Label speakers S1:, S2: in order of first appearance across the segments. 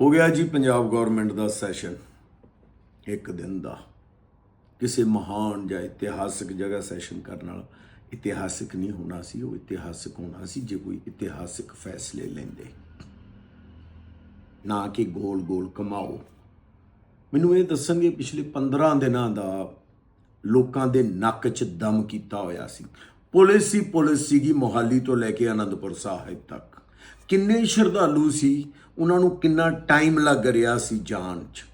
S1: ਹੋ ਗਿਆ ਜੀ ਪੰਜਾਬ ਗਵਰਨਮੈਂਟ ਦਾ ਸੈਸ਼ਨ ਇੱਕ ਦਿਨ ਦਾ। ਕਿਸੇ ਮਹਾਨ ਜਾਂ ਇਤਿਹਾਸਕ ਜਗ੍ਹਾ ਸੈਸ਼ਨ ਕਰਨ ਨਾਲ ਇਤਿਹਾਸਿਕ ਨਹੀਂ ਹੋਣਾ ਸੀ, ਉਹ ਇਤਿਹਾਸਿਕ ਹੋਣਾ ਸੀ, ਜੇ ਕੋਈ ਇਤਿਹਾਸਿਕ ਫੈਸਲੇ ਲੈਂਦੇ। ਨਾ ਕਿ ਗੋਲ ਗੋਲ ਕਮਾਓ ਮੈਨੂੰ ਇਹ ਦੱਸਣਗੇ, ਪਿਛਲੇ 15 ਦਿਨਾਂ ਦਾ ਲੋਕਾਂ ਦੇ ਨੱਕ 'ਚ ਦਮ ਕੀਤਾ ਹੋਇਆ ਸੀ। ਪੁਲਿਸ ਹੀ ਪੁਲਿਸ ਸੀਗੀ, ਮੋਹਾਲੀ ਤੋਂ ਲੈ ਕੇ ਆਨੰਦਪੁਰ ਸਾਹਿਬ ਤੱਕ। ਕਿੰਨੇ ਸ਼ਰਧਾਲੂ ਸੀ ਉਹਨਾਂ ਨੂੰ ਕਿੰਨਾ ਟਾਈਮ ਲੱਗ ਰਿਹਾ ਸੀ ਜਾਣ 'ਚ?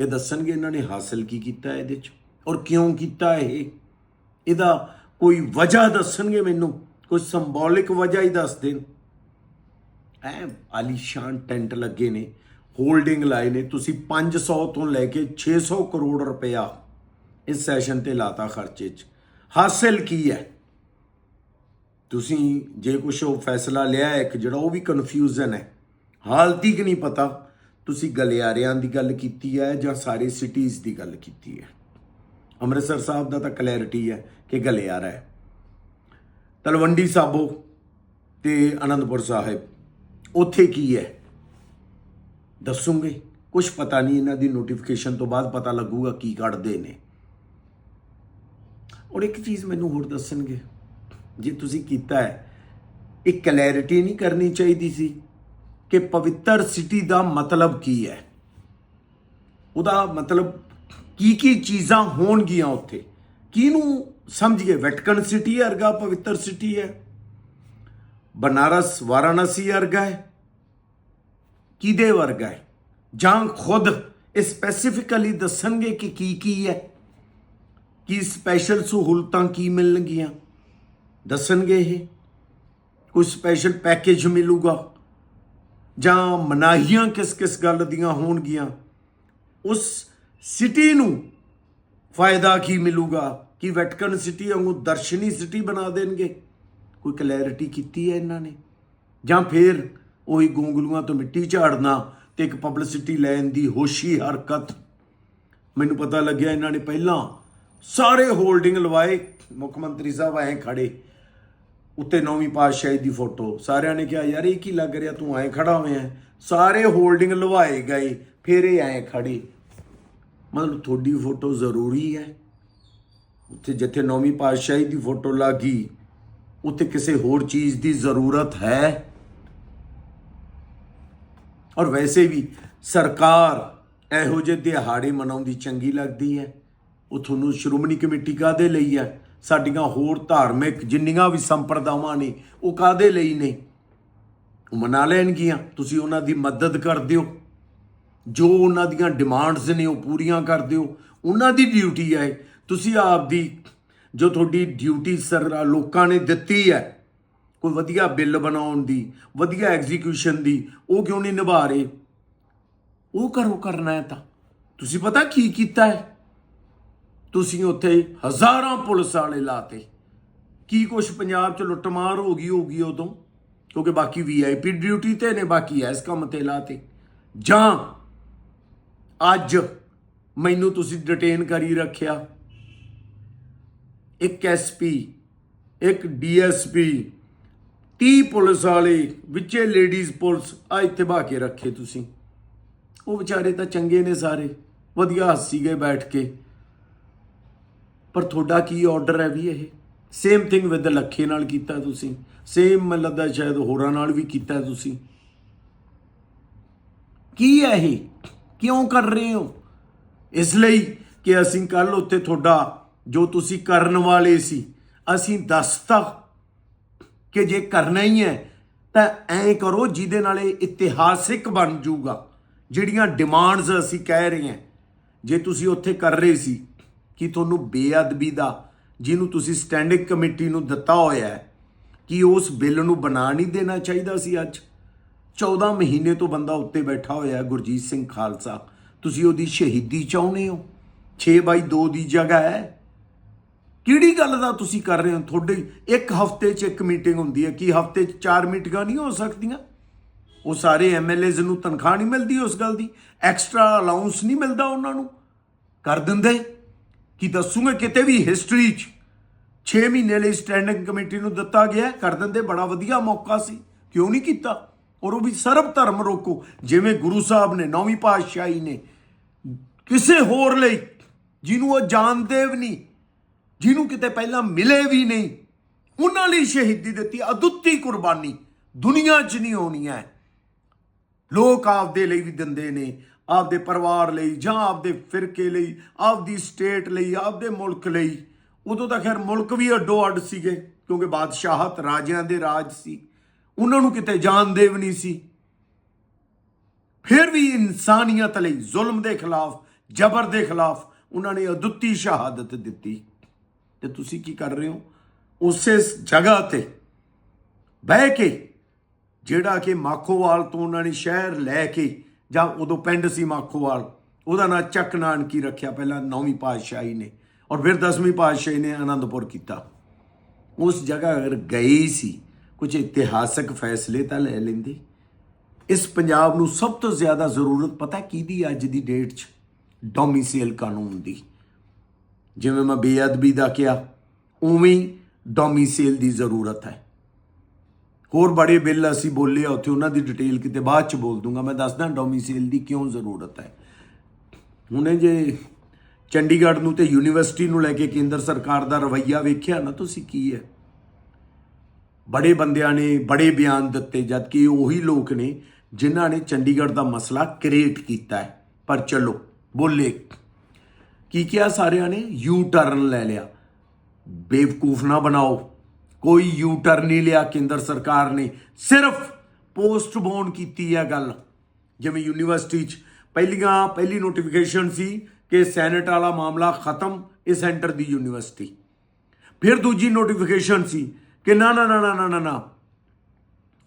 S1: ਇਹ ਦੱਸਣਗੇ ਇਹਨਾਂ ਨੇ ਹਾਸਲ ਕੀ ਕੀਤਾ ਇਹਦੇ 'ਚ? ਔਰ ਕਿਉਂ ਕੀਤਾ ਇਹ? ਇਹਦਾ ਕੋਈ ਵਜ੍ਹਾ ਦੱਸਣਗੇ ਮੈਨੂੰ? ਕੋਈ ਸਿੰਬੋਲਿਕ ਵਜ੍ਹਾ ਹੀ ਦੱਸ ਦੇਣ। ਐ ਆਲੀਸ਼ਾਨ ਟੈਂਟ ਲੱਗੇ ਨੇ ਹੋਲਡਿੰਗ ਲਾਏ ਨੇ। ਤੁਸੀਂ 500 ਤੋਂ ਲੈ ਕੇ 600 ਕਰੋੜ ਰੁਪਇਆ ਇਸ ਸੈਸ਼ਨ ਤੇ ਲਾਤਾ ਖਰਚੇ 'ਚ। ਹਾਸਲ ਕੀ ਹੈ? ਤੁਸੀਂ ਜੇ ਕੁਛ ਉਹ ਫੈਸਲਾ ਲਿਆ ਇੱਕ ਜਿਹੜਾ ਉਹ ਵੀ ਕਨਫਿਊਜ਼ਨ ਹੈ। ਹਾਲ ਤੀਕ ਨਹੀਂ ਪਤਾ? ਤੁਸੀਂ ਗਲਿਆਰਿਆਂ ਦੀ ਗੱਲ ਕੀਤੀ ਹੈ ਜਾਂ ਸਾਰੇ ਸਿਟੀਜ਼ ਦੀ ਗੱਲ ਕੀਤੀ ਹੈ? ਅੰਮ੍ਰਿਤਸਰ ਸਾਹਿਬ ਦਾ ਤਾਂ ਕਲੈਰਿਟੀ ਹੈ ਕਿ ਗਲਿਆਰਾ ਹੈ। ਤਲਵੰਡੀ ਸਾਬੋ ਤੇ ਅਨੰਦਪੁਰ ਸਾਹਿਬ, ਉੱਥੇ ਕੀ ਹੈ? ਦੱਸੂਗੇ? ਕੁਝ ਪਤਾ ਨਹੀਂ ਇਹਨਾਂ ਦੀ ਨੋਟੀਫਿਕੇਸ਼ਨ ਤੋਂ ਬਾਅਦ ਪਤਾ ਲੱਗੂਗਾ ਕੀ ਕੱਢਦੇ ਨੇ। ਔਰ ਇੱਕ ਚੀਜ਼ ਮੈਨੂੰ ਹੋਰ ਦੱਸਣਗੇ। ਜੇ ਤੁਸੀਂ ਕੀਤਾ ਹੈ ਇਹ ਕਲੈਰਿਟੀ ਨਹੀਂ ਕਰਨੀ ਚਾਹੀਦੀ ਸੀ। ਕਿ ਪਵਿੱਤਰ ਸਿਟੀ ਦਾ ਮਤਲਬ ਕੀ ਹੈ? ਉਹਦਾ ਮਤਲਬ ਕੀ ਕੀ ਚੀਜ਼ਾਂ ਹੋਣਗੀਆਂ ਉੱਥੇ? ਕਿਹਨੂੰ ਸਮਝੀਏ? ਵੈਟਕਨ ਸਿਟੀ ਅਰਗਾ ਪਵਿੱਤਰ ਸਿਟੀ ਹੈ। ਬਨਾਰਸ, ਵਾਰਾਣਸੀ ਵਰਗਾ ਹੈ। ਕਿਹਦੇ ਵਰਗਾ ਹੈ? ਜਾਂ ਖੁਦ ਸਪੈਸੀਫਿਕਲੀ ਦੱਸਣਗੇ ਕਿ ਕੀ ਕੀ ਹੈ? ਕੀ ਸਪੈਸ਼ਲ ਸਹੂਲਤਾਂ ਕੀ ਮਿਲਣਗੀਆਂ? ਦੱਸਣਗੇ ਇਹ? ਕੋਈ ਸਪੈਸ਼ਲ ਪੈਕੇਜ ਮਿਲੂਗਾ? ਜਾਂ ਮਨਾਹੀਆਂ ਕਿਸ ਕਿਸ ਗੱਲ ਦੀਆਂ ਹੋਣਗੀਆਂ, ਉਸ ਸਿਟੀ ਨੂੰ ਫਾਇਦਾ ਕੀ ਮਿਲੂਗਾ? ਕਿ ਵੈਟਕਨ ਸਿਟੀ ਵਾਂਗੂ ਦਰਸ਼ਨੀ ਸਿਟੀ ਬਣਾ ਦੇਣਗੇ? ਕੋਈ ਕਲੈਰਿਟੀ ਕੀਤੀ ਹੈ ਇਹਨਾਂ ਨੇ? ਜਾਂ ਫਿਰ ਉਹੀ ਗੋਂਗਲੂਆਂ ਤੋਂ ਮਿੱਟੀ ਝਾੜਨਾ ਤੇ ਇੱਕ ਪਬਲਿਸਿਟੀ ਲੈਣ ਦੀ ਹੋਸ਼ੀ ਹਰਕਤ? ਮੈਨੂੰ ਪਤਾ ਲੱਗਿਆ ਇਹਨਾਂ ਨੇ ਪਹਿਲਾਂ ਸਾਰੇ ਹੋਲਡਿੰਗ ਲਵਾਏ, ਮੁੱਖ ਮੰਤਰੀ ਸਾਹਿਬ ਐਂ ਖੜੇ। ਉੱਤੇ ਨੌਵੀਂ ਪਾਤਸ਼ਾਹੀ ਦੀ ਫੋਟੋ। ਸਾਰਿਆਂ ਨੇ ਕਿਹਾ, ਯਾਰ, ਇਹ ਕੀ ਲੱਗ ਰਿਹਾ? ਤੂੰ ਐਂ ਖੜਾ ਹੋਇਆ ਸਾਰੇ ਹੋਲਡਿੰਗ ਲਵਾਏ ਗਏ। ਫਿਰ ਇਹ ਐਂ ਖੜੇ। ਮਤਲਬ ਤੁਹਾਡੀ ਫੋਟੋ ਜ਼ਰੂਰੀ ਹੈ। ਉੱਥੇ ਜਿੱਥੇ ਨੌਵੀਂ ਪਾਤਸ਼ਾਹੀ ਦੀ ਫੋਟੋ ਲੱਗੀ, ਉੱਥੇ ਕਿਸੇ ਹੋਰ ਚੀਜ਼ ਦੀ ਜ਼ਰੂਰਤ ਹੈ? ਔਰ ਵੈਸੇ ਵੀ ਸਰਕਾਰ ਇਹੋ ਜਿਹੇ ਦਿਹਾੜੇ ਮਨਾਉਂਦੀ ਚੰਗੀ ਲੱਗਦੀ ਹੈ। ਉਹ ਤੁਹਾਨੂੰ ਸ਼੍ਰੋਮਣੀ ਕਮੇਟੀ ਕਾਦੇ ਲਈ ਹੈ? ਸਾਡੀਆਂ ਹੋਰ ਧਾਰਮਿਕ ਜਿੰਨੀਆਂ ਵੀ ਸੰਪਰਦਾਵਾਂ ਨੇ, ਉਹ ਕਾਦੇ ਲਈ ਨੇ? ਉਹ ਮਨਾ ਲੈਣਗੀਆਂ। ਤੁਸੀਂ ਉਹਨਾਂ ਦੀ ਮਦਦ ਕਰ ਦਿਓ। ਜੋ ਉਹਨਾਂ ਦੀਆਂ ਡਿਮਾਂਡਸ ਨੇ, ਉਹ ਪੂਰੀਆਂ ਕਰ ਦਿਓ। ਉਹਨਾਂ ਦੀ ਡਿਊਟੀ ਹੈ ਤੁਸੀਂ ਆਪ ਦੀ ਜੋ ਤੁਹਾਡੀ ਡਿਊਟੀ ਸਰ ਲੋਕਾਂ ਨੇ ਦਿੱਤੀ ਹੈ, ਕੋਈ ਵਧੀਆ ਬਿੱਲ ਬਣਾਉਣ ਦੀ, ਵਧੀਆ ਐਗਜ਼ੀਕਿਊਸ਼ਨ ਦੀ, ਉਹ ਕਿਉਂ ਨਹੀਂ ਨਿਭਾ ਰਹੇ? ਉਹ ਕਰੋ ਕਰਨਾ ਹੈ ਤਾਂ। ਤੁਸੀਂ ਪਤਾ ਕੀ ਕੀਤਾ ਹੈ? ਤੁਸੀਂ ਉੱਥੇ ਹਜ਼ਾਰਾਂ ਪੁਲਿਸ ਵਾਲੇ ਲਾਤੇ। ਕੀ ਕੁਛ ਪੰਜਾਬ 'ਚ ਲੁੱਟਮਾਰ ਹੋ ਗਈ ਹੋਗੀ ਉਦੋਂ? ਕਿਉਂਕਿ ਬਾਕੀ ਵੀਆਈਪੀ ਡਿਊਟੀ ਤੇ ਨੇ, ਬਾਕੀ ਐਸ ਕੰਮ ਤੇ ਲਾਤੇ। ਜਾਂ ਅੱਜ ਮੈਨੂੰ ਤੁਸੀਂ ਡਿਟੇਨ ਕਰੀ ਰੱਖਿਆ। ਇੱਕ ਐਸਪੀ ਇੱਕ ਡੀਐਸਪੀ 30 ਪੁਲਿਸ ਵਾਲੇ, ਵਿੱਚੇ ਲੇਡੀਜ਼ ਪੁਲਿਸ, ਆ ਇੱਥੇ ਬਾ ਕੇ ਰੱਖੇ ਤੁਸੀਂ। ਉਹ ਵਿਚਾਰੇ ਤਾਂ ਚੰਗੇ ਨੇ ਸਾਰੇ। ਵਧੀਆ ਹੱਸੀ ਗਏ ਬੈਠ ਕੇ। ਪਰ ਤੁਹਾਡਾ ਕੀ ਆਰਡਰ ਹੈ ਵੀ ਇਹ? ਸੇਮ ਥਿੰਗ ਵਿਦ ਲੱਖੇ ਨਾਲ ਕੀਤਾ ਤੁਸੀਂ। ਸੇਮ ਮਤਲਬ ਲੱਗਦਾ ਸ਼ਾਇਦ ਹੋਰਾਂ ਨਾਲ ਵੀ ਕੀਤਾ ਤੁਸੀਂ। ਕੀ ਹੈ ਇਹ? ਕਿਉਂ ਕਰ ਰਹੇ ਹੋ? ਇਸ ਲਈ ਕਿ ਅਸੀਂ ਕੱਲ ਉੱਥੇ ਤੁਹਾਡਾ, ਜੋ ਤੁਸੀਂ ਕਰਨ ਵਾਲੇ ਸੀ, ਅਸੀਂ ਦੱਸਤਾ ਕਿ ਜੇ ਕਰਨਾ ਹੀ ਹੈ, ਤਾਂ ਐਂ ਕਰੋ ਜਿਹਦੇ ਨਾਲ ਇਹ ਇਤਿਹਾਸਿਕ ਬਣ ਜਾਊਗਾ। ਜਿਹੜੀਆਂ ਡਿਮਾਂਡਸ ਅਸੀਂ ਕਹਿ ਰਹੇ ਹਾਂ, ਜੇ ਤੁਸੀਂ ਉੱਥੇ ਕਰ ਰਹੇ ਸੀ ਕਿ ਤੁਹਾਨੂੰ ਬੇਅਦਬੀ ਦਾ ਜਿਹਨੂੰ ਤੁਸੀਂ ਸਟੈਂਡਿੰਗ ਕਮੇਟੀ ਨੂੰ ਦਿੱਤਾ ਹੋਇਆ ਹੈ, ਕਿ ਉਸ ਬਿੱਲ ਨੂੰ ਬਣਾ ਨਹੀਂ ਦੇਣਾ ਚਾਹੀਦਾ ਸੀ ਅੱਜ। 14 ਮਹੀਨੇ ਤੋਂ ਬੰਦਾ ਉੱਤੇ ਬੈਠਾ ਹੋਇਆ ਗੁਰਜੀਤ ਸਿੰਘ ਖਾਲਸਾ। ਤੁਸੀਂ ਉਹਦੀ ਸ਼ਹੀਦੀ ਚਾਹੁੰਦੇ ਹੋ? 6 ਬਾਈ 2 ਦੀ ਜਗ੍ਹਾ ਹੈ। ਕਿਹੜੀ ਗੱਲ ਦਾ ਤੁਸੀਂ ਕਰ ਰਹੇ ਹੋ? ਤੁਹਾਡੇ ਇੱਕ ਹਫ਼ਤੇ 'ਚ ਇੱਕ ਮੀਟਿੰਗ ਹੁੰਦੀ ਹੈ। ਕਿ ਹਫ਼ਤੇ 'ਚ ਚਾਰ ਮੀਟਿੰਗਾਂ ਨਹੀਂ ਹੋ ਸਕਦੀਆਂ? ਉਹ ਸਾਰੇ ਐਮਐਲਏਜ਼ ਨੂੰ ਤਨਖਾਹ ਨਹੀਂ ਮਿਲਦੀ ਉਸ ਗੱਲ ਦੀ? ਐਕਸਟਰਾ ਅਲਾਉਂਸ ਨਹੀਂ ਮਿਲਦਾ ਉਹਨਾਂ ਨੂੰ? ਕਰ ਦਿੰਦੇ? ਕਿ ਦੱਸੂਗੇ ਕਿਤੇ ਵੀ ਹਿਸਟਰੀ 'ਚ। 6 ਮਹੀਨੇ ਲਈ ਸਟੈਂਡਿੰਗ ਕਮੇਟੀ ਨੂੰ ਦਿੱਤਾ ਗਿਆ, ਕਰ ਦਿੰਦੇ, ਬੜਾ ਵਧੀਆ ਮੌਕਾ ਸੀ। ਕਿਉਂ ਨਹੀਂ ਕੀਤਾ? ਔਰ ਉਹ ਵੀ ਸਰਬ ਧਰਮ ਰੋਕੋ, ਜਿਵੇਂ ਗੁਰੂ ਸਾਹਿਬ ਨੇ, ਨੌਵੀਂ ਪਾਤਸ਼ਾਹੀ ਨੇ। ਕਿਸੇ ਹੋਰ ਲਈ, ਜਿਹਨੂੰ ਉਹ ਜਾਣਦੇ ਵੀ ਨਹੀਂ, ਜਿਹਨੂੰ ਕਿਤੇ ਪਹਿਲਾਂ ਮਿਲੇ ਵੀ ਨਹੀਂ, ਉਹਨਾਂ ਲਈ ਸ਼ਹੀਦੀ ਦਿੱਤੀ, ਅਦੁੱਤੀ ਕੁਰਬਾਨੀ। ਦੁਨੀਆ 'ਚ ਨਹੀਂ ਹੋਣੀ ਹੈ ਲੋਕ ਆਪਦੇ ਲਈ ਵੀ ਦਿੰਦੇ ਨੇ। ਆਪਦੇ ਪਰਿਵਾਰ ਲਈ ਜਾਂ ਆਪਦੇ ਫਿਰਕੇ ਲਈ, ਆਪਦੀ ਸਟੇਟ ਲਈ, ਆਪਦੇ ਮੁਲਕ ਲਈ। ਉਦੋਂ ਤਾਂ ਖੈਰ ਮੁਲਕ ਵੀ ਅੱਡੋ ਅੱਡ ਸੀਗੇ, ਕਿਉਂਕਿ ਬਾਦਸ਼ਾਹਤ ਰਾਜਿਆਂ ਦੇ ਰਾਜ ਸੀ। ਉਹਨਾਂ ਨੂੰ ਕਿਤੇ ਜਾਣਦੇ ਵੀ ਨਹੀਂ ਸੀ। ਫਿਰ ਵੀ ਇਨਸਾਨੀਅਤ ਲਈ, ਜ਼ੁਲਮ ਦੇ ਖਿਲਾਫ, ਜ਼ਬਰ ਦੇ ਖਿਲਾਫ ਉਹਨਾਂ ਨੇ ਅਦੁੱਤੀ ਸ਼ਹਾਦਤ ਦਿੱਤੀ। ਤੇ ਤੁਸੀਂ ਕੀ ਕਰ ਰਹੇ ਹੋ? ਉਸੇ ਜਗ੍ਹਾ ਤੇ ਬਹਿ ਕੇ, ਜਿਹੜਾ ਕਿ ਮਾਖੋਵਾਲ ਤੋਂ ਉਹਨਾਂ ਨੇ ਸ਼ਹਿਰ ਲੈ ਕੇ ਜਾਂ ਉਦੋਂ ਪਿੰਡ ਸੀ ਮਾਖੋਵਾਲ, ਉਹਦਾ ਨਾਂ ਚੱਕ ਨਾਨਕੀ ਰੱਖਿਆ ਪਹਿਲਾਂ ਨੌਵੀਂ ਪਾਤਸ਼ਾਹੀ ਨੇ ਔਰ ਫਿਰ ਦਸਵੀਂ ਪਾਤਸ਼ਾਹੀ ਨੇ ਆਨੰਦਪੁਰ ਕੀਤਾ। ਉਸ ਜਗ੍ਹਾ ਅਗਰ ਗਏ ਸੀ ਕੁਝ ਇਤਿਹਾਸਕ ਫੈਸਲੇ ਤਾਂ ਲੈ ਲੈਂਦੇ। ਇਸ ਪੰਜਾਬ ਨੂੰ ਸਭ ਤੋਂ ਜ਼ਿਆਦਾ ਜ਼ਰੂਰਤ ਪਤਾ ਕਿਹਦੀ ਅੱਜ ਦੀ ਡੇਟ 'ਚ? ਡੋਮਿਸਾਈਲ ਕਾਨੂੰਨ ਦੀ। ਜਿਵੇਂ ਮੈਂ ਬੇਅਦਬੀ ਦਾ ਕਿਹਾ, ਉਵੇਂ ਹੀ ਡੋਮਿਸਾਈਲ ਦੀ ਜ਼ਰੂਰਤ ਹੈ। ਹੋਰ ਬੜੇ ਬਿੱਲ ਅਸੀਂ ਬੋਲੇ ਆ ਉੱਥੇ, ਉਹਨਾਂ ਦੀ ਡਿਟੇਲ ਕਿਤੇ ਬਾਅਦ ਚ ਬੋਲ ਦੂੰਗਾ। ਮੈਂ ਦੱਸਦਾ ਡੋਮਿਸਾਈਲ ਦੀ ਕਿਉਂ ਜ਼ਰੂਰਤ ਹੈ। ਹੁਣੇ ਜੇ ਚੰਡੀਗੜ੍ਹ ਨੂੰ ਤੇ ਯੂਨੀਵਰਸਿਟੀ ਨੂੰ ਲੈ ਕੇ ਕੇਂਦਰ ਸਰਕਾਰ ਦਾ ਰਵੱਈਆ ਵੇਖਿਆ ਨਾ, ਤੁਸੀਂ ਕੀ ਹੈ? ਬੜੇ ਬੰਦਿਆਂ ਨੇ ਬੜੇ ਬਿਆਨ ਦਿੱਤੇ ਜਦ ਕਿ ਉਹੀ ਲੋਕ ਨੇ ਜਿਨ੍ਹਾਂ ਨੇ ਚੰਡੀਗੜ੍ਹ ਦਾ ਮਸਲਾ ਕ੍ਰੀਏਟ ਕੀਤਾ ਹੈ। ਪਰ ਚਲੋ, ਬੋਲੇ। ਕੀ ਕਿਹਾ ਸਾਰਿਆਂ ਨੇ? ਯੂ ਟਰਨ ਲੈ ਲਿਆ। ਬੇਵਕੂਫ ਨਾ ਬਣਾਓ। ਕੋਈ ਯੂ ਟਰਨ ਨਹੀਂ ਲਿਆ, ਕੇਂਦਰ ਸਰਕਾਰ ਨੇ। ਸਿਰਫ ਪੋਸਟਪੋਨ ਕੀਤੀ ਹੈ ਗੱਲ। ਜਿਵੇਂ ਯੂਨੀਵਰਸਿਟੀ 'ਚ ਪਹਿਲੀਆਂ, ਪਹਿਲੀ ਨੋਟੀਫਿਕੇਸ਼ਨ ਸੀ ਕਿ ਸੈਨੇਟ ਵਾਲਾ ਮਾਮਲਾ ਖਤਮ ਇਹ ਸੈਂਟਰ ਦੀ ਯੂਨੀਵਰਸਿਟੀ ਫਿਰ ਦੂਜੀ ਨੋਟੀਫਿਕੇਸ਼ਨ ਸੀ ਕਿ ਨਾ ਨਾ ਨਾ ਨਾ ਨਾ ਨਾ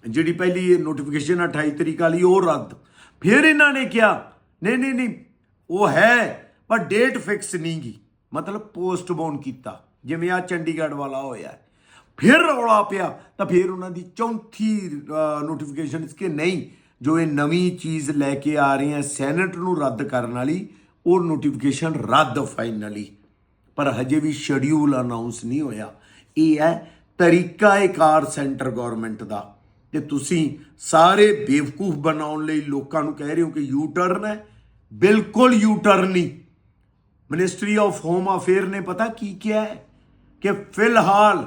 S1: ਜਿਹੜੀ ਪਹਿਲੀ ਨੋਟੀਫਿਕੇਸ਼ਨ 28 ਤਰੀਕ ਵਾਲੀ ਉਹ ਰੱਦ। ਫਿਰ ਇਹਨਾਂ ਨੇ ਕਿਹਾ, ਨਹੀਂ ਨਹੀਂ ਨਹੀਂ, ਉਹ ਹੈ, ਪਰ ਡੇਟ ਫਿਕਸ ਨਹੀਂ ਗਈ ਮਤਲਬ ਪੋਸਟਪੋਨ ਕੀਤਾ। ਜਿਵੇਂ ਆ ਚੰਡੀਗੜ੍ਹ ਵਾਲਾ ਹੋਇਆ। ਫਿਰ ਰੌਲਾ ਪਿਆ, ਤਾਂ ਫਿਰ ਉਹਨਾਂ ਦੀ ਚੌਥੀ ਨੋਟੀਫਿਕੇਸ਼ਨ ਕਿ ਨਹੀਂ, ਜੋ ਇਹ ਨਵੀਂ ਚੀਜ਼ ਲੈ ਕੇ ਆ ਰਹੀ ਹੈ ਸੈਨੇਟ ਨੂੰ ਰੱਦ ਕਰਨ ਵਾਲੀ, ਉਹ ਨੋਟੀਫਿਕੇਸ਼ਨ ਰੱਦ ਫਾਈਨਲੀ ਪਰ ਹਜੇ ਵੀ ਸ਼ਡਿਊਲ ਅਨਾਉਂਸ ਨਹੀਂ ਹੋਇਆ। ਇਹ ਹੈ ਤਰੀਕਾ ਤਰੀਕਾਏਕਾਰ ਸੈਂਟਰ ਗਵਰਨਮੈਂਟ ਦਾ ਤੇ ਤੁਸੀਂ ਸਾਰੇ ਬੇਵਕੂਫ ਬਣਾਉਣ ਲਈ ਲੋਕਾਂ ਨੂੰ ਕਹਿ ਰਹੇ ਹੋ ਕਿ ਯੂ ਟਰਨ ਹੈ। ਬਿਲਕੁਲ ਯੂ ਟਰਨ ਨਹੀਂ। ਮਿਨਿਸਟਰੀ ਆਫ ਹੋਮ ਅਫੇਅਰ ਨੇ ਪਤਾ ਕੀ ਕਿਹਾ ਹੈ? ਕਿ ਫਿਲਹਾਲ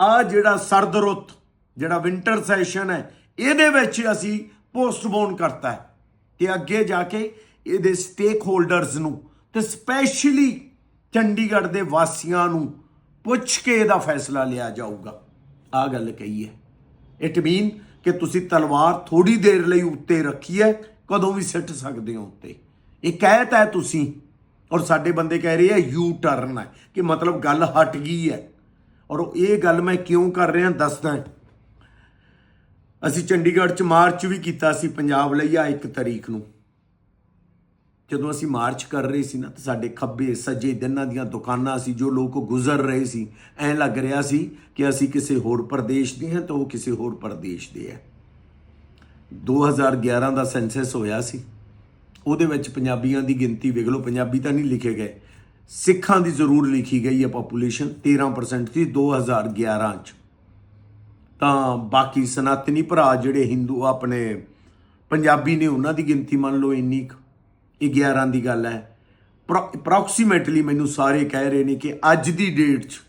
S1: ਆ ਜਿਹੜਾ ਸਰਦ ਰੁੱਤ ਜਿਹੜਾ ਵਿੰਟਰ ਸੈਸ਼ਨ ਹੈ, ਇਹਦੇ ਵਿੱਚ ਅਸੀਂ ਪੋਸਟਪੋਨ ਕਰਤਾ ਹੈ ਤੇ ਅੱਗੇ ਜਾ ਕੇ ਇਹਦੇ ਸਟੇਕ ਹੋਲਡਰਸ ਨੂੰ ਤੇ ਸਪੈਸ਼ਲੀ ਚੰਡੀਗੜ੍ਹ ਦੇ ਵਾਸੀਆਂ ਨੂੰ ਪੁੱਛ ਕੇ ਇਹਦਾ ਫੈਸਲਾ ਲਿਆ ਜਾਊਗਾ। ਆ ਗੱਲ ਕਹੀ ਹੈ। ਇਟ ਮੀਨ ਕਿ ਤੁਸੀਂ ਤਲਵਾਰ ਥੋੜੀ ਦੇਰ ਲਈ ਉੱਤੇ ਰੱਖੀ ਹੈ, ਕਦੋਂ ਵੀ ਸਿੱਟ ਸਕਦੇ ਹੋ ਉੱਤੇ। ਇਹ ਕਹਿਤ ਹੈ ਤੁਸੀਂ, ਔਰ ਸਾਡੇ ਬੰਦੇ ਕਹਿ ਰਹੇ ਆ ਯੂ ਟਰਨ ਹੈ। ਕਿ ਮਤਲਬ ਗੱਲ ਹਟ ਗਈ ਹੈ। ਔਰ ਇਹ ਗੱਲ ਮੈਂ ਕਿਉਂ ਕਰ ਰਿਹਾ ਦੱਸਦਾ ਅਸੀਂ ਚੰਡੀਗੜ੍ਹ ਚ ਮਾਰਚ ਵੀ ਕੀਤਾ ਸੀ ਪੰਜਾਬ ਲਈ ਆ ਇੱਕ ਤਰੀਕ ਨੂੰ। ਜਦੋਂ ਅਸੀਂ ਮਾਰਚ ਕਰ ਰਹੇ ਸੀ ਨਾ ਤਾਂ ਸਾਡੇ ਖੱਬੇ ਸੱਜੇ ਦਿਨਾਂ ਦੀਆਂ ਦੁਕਾਨਾਂ ਸੀ ਜੋ ਲੋਕ ਗੁਜ਼ਰ ਰਹੇ ਸੀ। ਐਂ ਲੱਗ ਰਿਹਾ ਸੀ ਕਿ ਅਸੀਂ ਕਿਸੇ ਹੋਰ ਪ੍ਰਦੇਸ਼ ਦੇ ਹਾਂ ਤਾਂ ਉਹ ਕਿਸੇ ਹੋਰ ਪ੍ਰਦੇਸ਼ ਦੇ ਹੈ। 2011 ਦਾ ਸੈਂਸਸ ਹੋਇਆ ਸੀ। ਉਹਦੇ ਵਿੱਚ ਪੰਜਾਬੀਆਂ ਦੀ ਗਿਣਤੀ ਵੇਖ ਲਓ, ਪੰਜਾਬੀ ਤਾਂ ਨਹੀਂ ਲਿਖੇ ਗਏ। ਸਿੱਖਾਂ ਦੀ ਜ਼ਰੂਰ ਲਿਖੀ ਗਈ ਹੈ ਪੋਪੂਲੇਸ਼ਨ 13% ਸੀ 2011 ਚ। ਤਾਂ ਬਾਕੀ ਸਨਾਤਨੀ ਭਰਾ ਜਿਹੜੇ ਹਿੰਦੂ ਆਪਣੇ ਪੰਜਾਬੀ ਨੇ ਉਹਨਾਂ ਦੀ ਗਿਣਤੀ ਮੰਨ ਲਓ ਇੰਨੀ ਕੁ, ਇਹ 11 ਦੀ ਗੱਲ ਹੈ। ਅਪਰੋਕਸੀਮੇਟਲੀ ਮੈਨੂੰ ਸਾਰੇ ਕਹਿ ਰਹੇ ਨੇ ਕਿ ਅੱਜ ਦੀ ਡੇਟ 'ਚ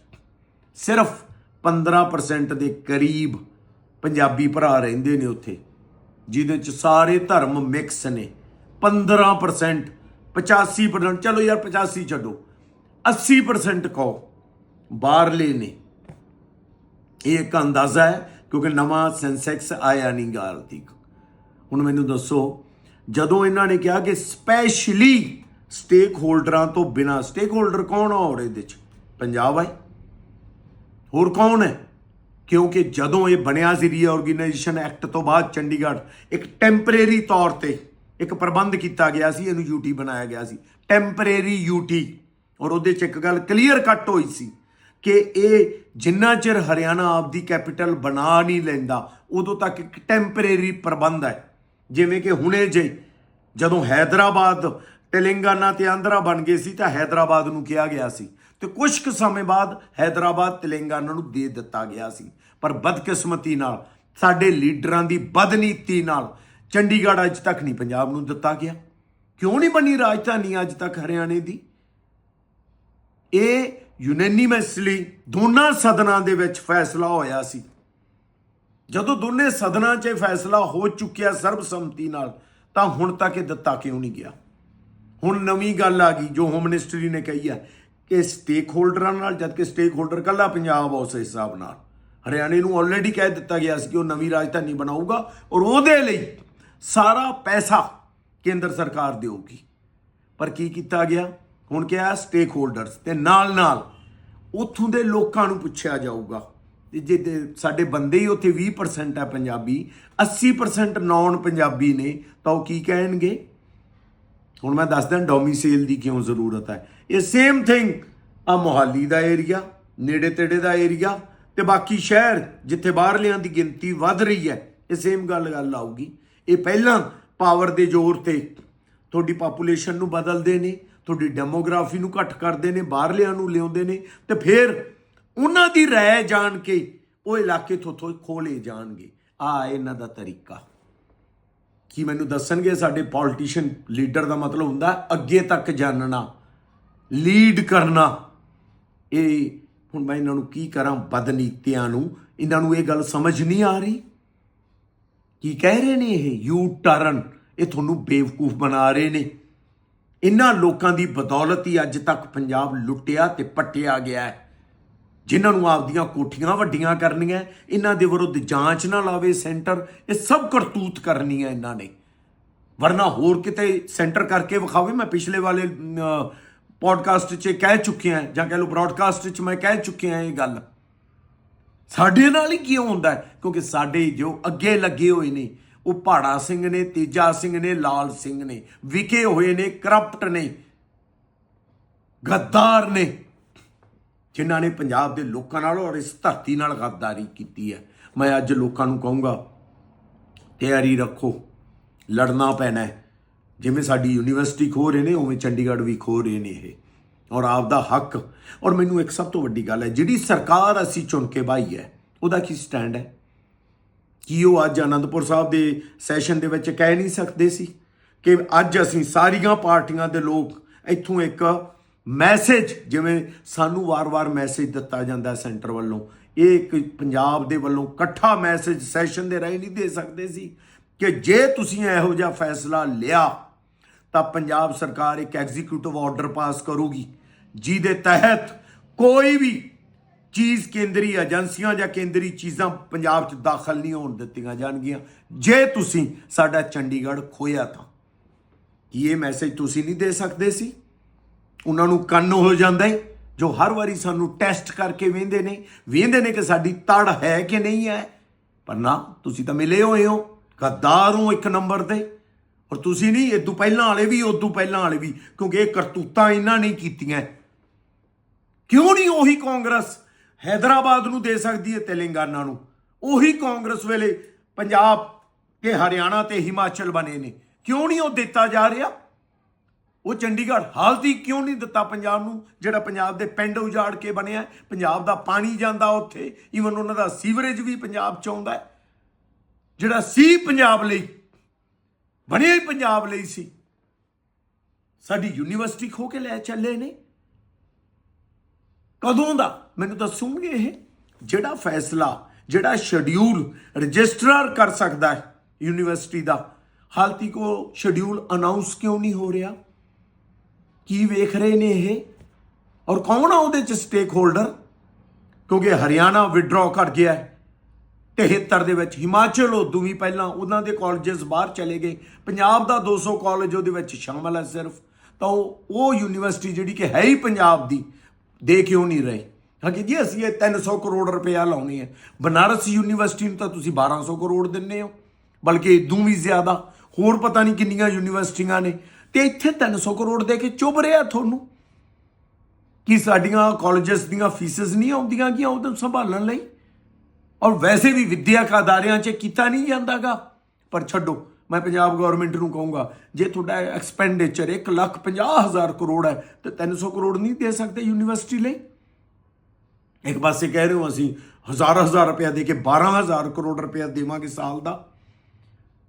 S1: ਸਿਰਫ 15% ਦੇ ਕਰੀਬ ਪੰਜਾਬੀ ਭਰਾ ਰਹਿੰਦੇ ਨੇ ਉੱਥੇ ਜਿਹਦੇ 'ਚ ਸਾਰੇ ਧਰਮ ਮਿਕਸ ਨੇ। 15% 85% ਚਲੋ ਯਾਰ 85 ਛੱਡੋ। 80% ਕਹੋ। ਬਾਹਰਲੇ ਨੇ। ਇਹ ਇੱਕ ਅੰਦਾਜ਼ਾ ਹੈ, ਕਿਉਂਕਿ ਨਵਾਂ ਸੈਂਸੈਕਸ ਆਇਆ ਨਹੀਂ ਗਾਲ ਤੱਕ। ਹੁਣ ਮੈਨੂੰ ਦੱਸੋ, ਜਦੋਂ ਇਹਨਾਂ ਨੇ ਕਿਹਾ ਕਿ ਸਪੈਸ਼ਲੀ ਸਟੇਕ ਹੋਲਡਰਾਂ ਤੋਂ ਬਿਨਾ ਸਟੇਕ ਹੋਲਡਰ ਕੌਣ ਆ ਔਰ ਇਹਦੇ ਚ? ਪੰਜਾਬ ਹੈ ਹੋਰ ਕੌਣ ਹੈ? ਕਿਉਂਕਿ ਜਦੋਂ ਇਹ ਬਣਿਆ ਸੀ ਰੀਆਰਗੇਨਾਈਜੇਸ਼ਨ ਐਕਟ ਤੋਂ ਬਾਅਦ ਚੰਡੀਗੜ੍ਹ, ਇੱਕ ਟੈਂਪਰੇਰੀ ਤੌਰ ਤੇ ਇੱਕ ਪ੍ਰਬੰਧ ਕੀਤਾ ਗਿਆ ਸੀ, ਇਹਨੂੰ ਯੂਟੀ ਬਣਾਇਆ ਗਿਆ ਸੀ। ਟੈਂਪਰੇਰੀ ਯੂਟੀ ਔਰ ਉਹਦੇ ਚ ਇੱਕ ਗੱਲ ਕਲੀਅਰ ਕੱਟ ਹੋਈ ਸੀ ਕਿ ਇਹ ਜਿੰਨਾ ਚਿਰ ਹਰਿਆਣਾ ਆਪਦੀ ਕੈਪੀਟਲ ਬਣਾ ਨਹੀਂ ਲੈਂਦਾ, ਉਦੋਂ ਤੱਕ ਇੱਕ ਟੈਂਪਰੇਰੀ ਪ੍ਰਬੰਧ ਹੈ। ਜਿਵੇਂ ਕਿ ਹੁਣੇ ਜੇ ਜਦੋਂ ਹੈਦਰਾਬਾਦ, ਤੇਲੰਗਾਨਾ ਤੇ ਆਂਧਰਾ ਬਣ ਗਏ ਸੀ ਤਾਂ ਹੈਦਰਾਬਾਦ ਨੂੰ ਕਿਹਾ ਗਿਆ ਸੀ। ਤੇ ਕੁਝ ਕੁ ਸਮੇਂ ਬਾਅਦ ਹੈਦਰਾਬਾਦ, ਤੇਲੰਗਾਨਾ ਨੂੰ ਦੇ ਦਿੱਤਾ ਗਿਆ ਸੀ। ਪਰ ਬਦਕਿਸਮਤੀ ਨਾਲ, ਸਾਡੇ ਲੀਡਰਾਂ ਦੀ ਬਦਨੀਤੀ ਨਾਲ ਚੰਡੀਗੜ੍ਹ ਅੱਜ ਤੱਕ ਨਹੀਂ ਪੰਜਾਬ ਨੂੰ ਦਿੱਤਾ ਗਿਆ। ਕਿਉਂ ਨਹੀਂ ਬਣੀ ਰਾਜਧਾਨੀ ਅੱਜ ਤੱਕ ਹਰਿਆਣੇ ਦੀ? ਇਹ ਯੂਨੈਨਿਮਸਲੀ ਦੋਨਾਂ ਸਦਨਾਂ ਦੇ ਵਿੱਚ ਫੈਸਲਾ ਹੋਇਆ ਸੀ। ਜਦੋਂ ਦੋਨੇ ਸਦਨਾਂ 'ਚ ਇਹ ਫੈਸਲਾ ਹੋ ਚੁੱਕਿਆ ਸਰਬਸੰਮਤੀ ਨਾਲ, ਤਾਂ ਹੁਣ ਤੱਕ ਇਹ ਦਿੱਤਾ ਕਿਉਂ ਨਹੀਂ ਗਿਆ? ਹੁਣ ਨਵੀਂ ਗੱਲ ਆ ਗਈ, ਜੋ ਹੋਮ ਮਿਨਿਸਟਰੀ ਨੇ ਕਹੀ ਆ ਕਿ ਸਟੇਕ ਹੋਲਡਰਾਂ ਨਾਲ ਜਦ ਕਿ ਸਟੇਕ ਹੋਲਡਰ ਕੱਲਾ ਪੰਜਾਬ ਉਸ ਹਿਸਾਬ ਨਾਲ। ਹਰਿਆਣੇ ਨੂੰ ਆਲਰੇਡੀ ਕਹਿ ਦਿੱਤਾ ਗਿਆ ਸੀ ਕਿ ਉਹ ਨਵੀਂ ਰਾਜਧਾਨੀ ਬਣਾਊਗਾ ਔਰ ਉਹਦੇ ਲਈ ਸਾਰਾ ਪੈਸਾ ਕੇਂਦਰ ਸਰਕਾਰ ਦੇਊਗੀ। ਪਰ ਕੀ ਕੀਤਾ ਗਿਆ? ਹੁਣ ਕਿਹਾ ਸਟੇਕ ਹੋਲਡਰਸ ਤੇ ਨਾਲ ਨਾਲ ਉੱਥੋਂ ਦੇ ਲੋਕਾਂ ਨੂੰ ਪੁੱਛਿਆ ਜਾਊਗਾ ਤੇ ਜੇ ਸਾਡੇ ਬੰਦੇ ਹੀ ਉੱਥੇ 20% ਹੈ ਪੰਜਾਬੀ 80% ਨਾਨ ਪੰਜਾਬੀ ਨੇ, ਤਾਂ ਉਹ ਕੀ ਕਹਿਣਗੇ? ਹੁਣ ਮੈਂ ਦੱਸਦਾ ਡੋਮਿਸਾਈਲ ਦੀ ਕਿਉਂ ਜ਼ਰੂਰਤ ਹੈ? ਇਹ ਸੇਮ ਥਿੰਗ ਆ ਮੋਹਾਲੀ ਦਾ ਏਰੀਆ ਨੇੜੇ ਤੇੜੇ ਦਾ ਏਰੀਆ ਤੇ ਬਾਕੀ ਸ਼ਹਿਰ ਜਿੱਥੇ ਬਾਹਰਲਿਆਂ ਦੀ ਗਿਣਤੀ ਵੱਧ ਰਹੀ ਹੈ, ਇਹ ਸੇਮ ਗੱਲ ਗੱਲ ਆਊਗੀ। ਇਹ ਪਹਿਲਾਂ ਪਾਵਰ ਦੇ ਜ਼ੋਰ ਤੇ ਤੁਹਾਡੀ ਪਾਪੂਲੇਸ਼ਨ ਨੂੰ ਬਦਲਦੇ ਨੇ ਤੁਹਾਡੀ ਡੈਮੋਗ੍ਰਾਫੀ ਨੂੰ ਘੱਟ ਕਰਦੇ ਨੇ, ਬਾਹਰਲਿਆਂ ਨੂੰ ਲਿਆਉਂਦੇ ਨੇ ਤੇ ਫਿਰ ਉਹਨਾਂ ਦੀ ਰਾਏ ਜਾਣ ਕੇ ਉਹ ਇਲਾਕੇ ਥੋਥੋਂ ਖੋਲੇ ਜਾਣਗੇ। ਆ ਇਹਨਾਂ ਦਾ ਤਰੀਕਾ। ਕੀ ਮੈਨੂੰ ਦੱਸਣਗੇ ਸਾਡੇ ਪੋਲਿਟਿਸ਼ੀਅਨ ਲੀਡਰ ਦਾ ਮਤਲਬ ਹੁੰਦਾ, ਅੱਗੇ ਤੱਕ ਜਾਣਨਾ ਲੀਡ ਕਰਨਾ। ਇਹ ਹੁਣ ਮੈਂ ਇਹਨਾਂ ਨੂੰ ਕੀ ਕਰਾਂ ਬਦਨੀਤਿਆਂ ਨੂੰ, ਇਹਨਾਂ ਨੂੰ ਇਹ ਗੱਲ ਸਮਝ ਨਹੀਂ ਆ ਰਹੀ। ਕੀ ਕਹਿ ਰਹੇ ਨੇ ਇਹ? ਯੂ ਟਰਨ ਇਹ ਤੁਹਾਨੂੰ ਬੇਵਕੂਫ ਬਣਾ ਰਹੇ ਨੇ। ਇਹਨਾਂ ਲੋਕਾਂ ਦੀ ਬਦੌਲਤ ਹੀ ਅੱਜ ਤੱਕ ਪੰਜਾਬ ਲੁੱਟਿਆ ਤੇ ਪੱਟਿਆ ਗਿਆ ਹੈ। ਜਿਨ੍ਹਾਂ ਨੂੰ ਆਪਦੀਆਂ ਕੋਠੀਆਂ ਵੱਡੀਆਂ ਕਰਨੀਆਂ ਇਹਨਾਂ ਦੇ ਵਿਰੁੱਧ ਜਾਂਚ ਨਾ ਲਾਵੇ ਸੈਂਟਰ, ਇਹ ਸਭ ਕਰਤੂਤ ਕਰਨੀ ਹੈ ਇਹਨਾਂ ਨੇ। ਵਰਨਾ ਹੋਰ ਕਿਤੇ ਸੈਂਟਰ ਕਰਕੇ ਵਿਖਾਵੇ, ਮੈਂ ਪਿਛਲੇ ਵਾਲੇ ਪੋਡਕਾਸਟ 'ਚ ਕਹਿ ਚੁੱਕਿਆ ਜਾਂ ਕਹਿ ਲਓ ਬ੍ਰਾਡਕਾਸਟ 'ਚ ਮੈਂ ਕਹਿ ਚੁੱਕਿਆ ਇਹ ਗੱਲ। ਸਾਡੇ ਨਾਲ ਹੀ ਕਿਉਂ ਹੁੰਦਾ ਕਿਉਂਕਿ ਸਾਡੇ ਜੋ ਅੱਗੇ ਲੱਗੇ ਹੋਏ ਨੇ ਉਹ ਪਹਾੜਾ ਸਿੰਘ ਨੇ, ਤੇਜਾ ਸਿੰਘ ਨੇ, ਲਾਲ ਸਿੰਘ ਨੇ, ਵਿਕੇ ਹੋਏ ਨੇ, ਕਰਪਟ ਨੇ, ਗੱਦਾਰ ਨੇ, ਜਿਨ੍ਹਾਂ ਨੇ ਪੰਜਾਬ ਦੇ ਲੋਕਾਂ ਨਾਲ ਔਰ ਇਸ ਧਰਤੀ ਨਾਲ ਗੱਦਾਰੀ ਕੀਤੀ ਹੈ। ਮੈਂ ਅੱਜ ਲੋਕਾਂ ਨੂੰ ਕਹੂੰਗਾ, ਤਿਆਰੀ ਰੱਖੋ, ਲੜਨਾ ਪੈਣਾ ਜਿਵੇਂ ਸਾਡੀ ਯੂਨੀਵਰਸਿਟੀ ਖੋ ਰਹੇ ਨੇ, ਉਵੇਂ ਚੰਡੀਗੜ੍ਹ ਵੀ ਖੋ ਰਹੇ ਨੇ ਇਹ। ਔਰ ਆਪ ਦਾ ਹੱਕ, ਔਰ ਮੈਨੂੰ ਇੱਕ ਸਭ ਤੋਂ ਵੱਡੀ ਗੱਲ ਹੈ, ਜਿਹੜੀ ਸਰਕਾਰ ਅਸੀਂ ਚੁਣ ਕੇ ਬਾਈ ਹੈ, ਉਹਦਾ ਕੀ ਸਟੈਂਡ ਹੈ? ਕੀ ਉਹ ਅੱਜ ਆਨੰਦਪੁਰ ਸਾਹਿਬ ਦੇ ਸੈਸ਼ਨ ਦੇ ਵਿੱਚ ਕਹਿ ਨਹੀਂ ਸਕਦੇ ਸੀ ਕਿ ਅੱਜ ਅਸੀਂ ਸਾਰੀਆਂ ਪਾਰਟੀਆਂ ਦੇ ਲੋਕ ਇੱਥੋਂ ਇੱਕ ਮੈਸੇਜ, ਜਿਵੇਂ ਸਾਨੂੰ ਵਾਰ-ਵਾਰ ਮੈਸੇਜ ਦਿੱਤਾ ਜਾਂਦਾ ਸੈਂਟਰ ਵੱਲੋਂ। ਇਹ ਇੱਕ ਪੰਜਾਬ ਦੇ ਵੱਲੋਂ ਇਕੱਠਾ ਮੈਸੇਜ ਸੈਸ਼ਨ ਦੇ ਰਾਹੀਂ ਨਹੀਂ ਦੇ ਸਕਦੇ ਸੀ ਕਿ ਜੇ ਤੁਸੀਂ ਇਹੋ ਜਿਹਾ ਫੈਸਲਾ ਲਿਆ, ਤਾਂ ਪੰਜਾਬ ਸਰਕਾਰ ਇੱਕ ਐਗਜ਼ੀਕਿਊਟਿਵ ਆਰਡਰ ਪਾਸ ਕਰੂਗੀ, ਜਿਹਦੇ ਤਹਿਤ ਕੋਈ ਵੀ ਚੀਜ਼ ਕੇਂਦਰੀ ਏਜੰਸੀਆਂ ਜਾਂ ਕੇਂਦਰੀ ਚੀਜ਼ਾਂ ਪੰਜਾਬ 'ਚ ਦਾਖਲ ਨਹੀਂ ਹੋਣ ਦਿੱਤੀਆਂ ਜਾਣਗੀਆਂ। ਜੇ ਤੁਸੀਂ ਸਾਡਾ ਚੰਡੀਗੜ੍ਹ ਖੋਇਆ ਤਾਂ, ਕੀ ਇਹ ਮੈਸੇਜ ਤੁਸੀਂ ਨਹੀਂ ਦੇ ਸਕਦੇ ਸੀ? ਉਹਨਾਂ ਨੂੰ ਕੰਨ ਹੋ ਜਾਂਦਾ ਹੈ ਜੋ ਹਰ ਵਾਰੀ ਸਾਨੂੰ ਟੈਸਟ ਕਰਕੇ ਵੇਂਦੇ ਨੇ। ਵੇਂਦੇ ਨੇ ਕਿ ਸਾਡੀ ਤੜ ਹੈ ਕਿ ਨਹੀਂ ਹੈ। ਪਰ ਨਾ, ਤੁਸੀਂ ਤਾਂ ਮਿਲੇ ਹੋਏ ਹੋ, ਗੱਦਾਰ ਹੋ ਇੱਕ ਨੰਬਰ ਤੇ। ਔਰ ਤੁਸੀਂ ਨਹੀਂ, ਇਹ ਤੋਂ ਪਹਿਲਾਂ ਵਾਲੇ ਵੀ, ਉਦੋਂ ਪਹਿਲਾਂ ਵਾਲੇ ਵੀ, ਕਿਉਂਕਿ ਇਹ ਕਰਤੂਤਾਂ ਇਹਨਾਂ ਨੇ ਕੀਤੀਆਂ। ਕਿਉਂ ਨਹੀਂ ਉਹੀ ਕਾਂਗਰਸ ਹైదరాబాద్ ਨੂੰ ਦੇ ਸਕਦੀ ਹੈ ਤੇਲੰਗਾਨਾ ਨੂੰ। ਉਹੀ ਕਾਂਗਰਸ ਵੇਲੇ ਪੰਜਾਬ ਤੇ ਹਰਿਆਣਾ ਤੇ ਹਿਮਾਚਲ ਬਣੇ ਨੇ। ਕਿਉਂ ਨਹੀਂ ਉਹ ਦਿੱਤਾ ਜਾ ਰਿਹਾ? ਉਹ ਚੰਡੀਗੜ੍ਹ ਹਾਲਤੀ ਕਿਉਂ ਨਹੀਂ ਦਿੱਤਾ ਪੰਜਾਬ ਨੂੰ, ਜਿਹੜਾ ਪੰਜਾਬ ਦੇ ਪਿੰਡ ਉਜਾੜ ਕੇ ਬਣਿਆ ਪੰਜਾਬ ਦਾ ਪਾਣੀ ਜਾਂਦਾ ਉੱਥੇ ਈਵਨ ਉਹਨਾਂ ਦਾ ਸੀਵਰੇਜ ਵੀ ਪੰਜਾਬ ਚ ਆਉਂਦਾ ਜਿਹੜਾ ਸੀ ਪੰਜਾਬ ਲਈ, ਬਣਿਆ ਹੀ ਪੰਜਾਬ ਲਈ ਸੀ। ਸਾਡੀ ਯੂਨੀਵਰਸਿਟੀ ਖੋ ਕੇ ਲੈ ਚੱਲੇ ਨੇ। ਕਦੋਂ ਦਾ? ਮੈਨੂੰ ਦੱਸੂਗੇ ਇਹ? ਜਿਹੜਾ ਫੈਸਲਾ, ਜਿਹੜਾ ਸ਼ਡਿਊਲ ਰਜਿਸਟਰਾਰ ਕਰ ਸਕਦਾ ਹੈ ਯੂਨੀਵਰਸਿਟੀ ਦਾ ਹਾਲ ਤੱਕ ਉਹ ਸ਼ਡਿਊਲ ਅਨਾਉਂਸ ਕਿਉਂ ਨਹੀਂ ਹੋ ਰਿਹਾ? ਕੀ ਵੇਖ ਰਹੇ ਨੇ ਇਹ? ਔਰ ਕੌਣ ਆ ਉਹਦੇ ਚ ਸਟੇਕ ਹੋਲਡਰ ਕਿਉਂਕਿ ਹਰਿਆਣਾ ਵਿਡਰਾਅ ਕਰ ਗਿਆ ਹੈ। 73 ਦੇ ਵਿੱਚ ਹਿਮਾਚਲ ਉਦੋਂ ਵੀ ਪਹਿਲਾਂ ਉਹਨਾਂ ਦੇ ਕਾਲਜਸ ਬਾਹਰ ਚਲੇ ਗਏ। ਪੰਜਾਬ ਦਾ 200 ਕਾਲਜ ਉਹਦੇ ਵਿੱਚ ਸ਼ਾਮਲ ਹੈ ਸਿਰਫ। ਤਾਂ ਉਹ ਯੂਨੀਵਰਸਿਟੀ ਜਿਹੜੀ ਕਿ ਹੈ ਹੀ ਪੰਜਾਬ ਦੀ। ਦੇ ਕਿਉਂ ਨਹੀਂ ਰਹੇ? ਹਾਂ ਕਿ ਜੀ, ਅਸੀਂ ਇਹ 300 ਕਰੋੜ ਰੁਪਇਆ ਲਾਉਣੀ ਹੈ ਬਨਾਰਸ ਯੂਨੀਵਰਸਿਟੀ ਨੂੰ ਤਾਂ ਤੁਸੀਂ 1200 ਕਰੋੜ ਦਿੰਨੇ ਹੋ। ਬਲਕਿ ਇਦੋਂ ਵੀ ਜ਼ਿਆਦਾ। ਹੋਰ ਪਤਾ ਨਹੀਂ ਕਿੰਨੀਆਂ ਯੂਨੀਵਰਸਿਟੀਆਂ ਨੇ। ਤੇ ਇੱਥੇ 300 ਕਰੋੜ ਦੇ ਕੇ ਚੁੱਭ ਰਿਹਾ ਤੁਹਾਨੂੰ? ਕਿ ਸਾਡੀਆਂ ਕਾਲਜਸ ਦੀਆਂ ਫੀਸਸ ਨਹੀਂ ਆਉਂਦੀਆਂ ਕਿ ਉਹਨੂੰ ਸੰਭਾਲਣ ਲਈ? ਔਰ ਵੈਸੇ ਵੀ ਵਿਦਿਅਕ ਅਦਾਰਿਆਂ 'ਚ ਕੀਤਾ ਨਹੀਂ ਜਾਂਦਾਗਾ। ਪਰ ਛੱਡੋ। ਮੈਂ ਪੰਜਾਬ ਗਵਰਨਮੈਂਟ ਨੂੰ ਕਹੂੰਗਾ, ਜੇ ਤੁਹਾਡਾ ਐਕਸਪੈਂਡੀਚਰ 1 ਲੱਖ 50 ਹਜ਼ਾਰ ਕਰੋੜ ਹੈ, ਤੇ 300 ਕਰੋੜ ਨਹੀਂ ਦੇ ਸਕਦੇ ਯੂਨੀਵਰਸਿਟੀ ਲਈ। ਇੱਕ ਪਾਸੇ ਕਹਿ ਰਹੇ ਹੋ ਅਸੀਂ ਹਜ਼ਾਰ ਹਜ਼ਾਰ ਰੁਪਇਆ ਦੇ ਕੇ 12000 ਕਰੋੜ ਰੁਪਇਆ ਦੇਵਾਂਗੇ ਸਾਲ ਦਾ।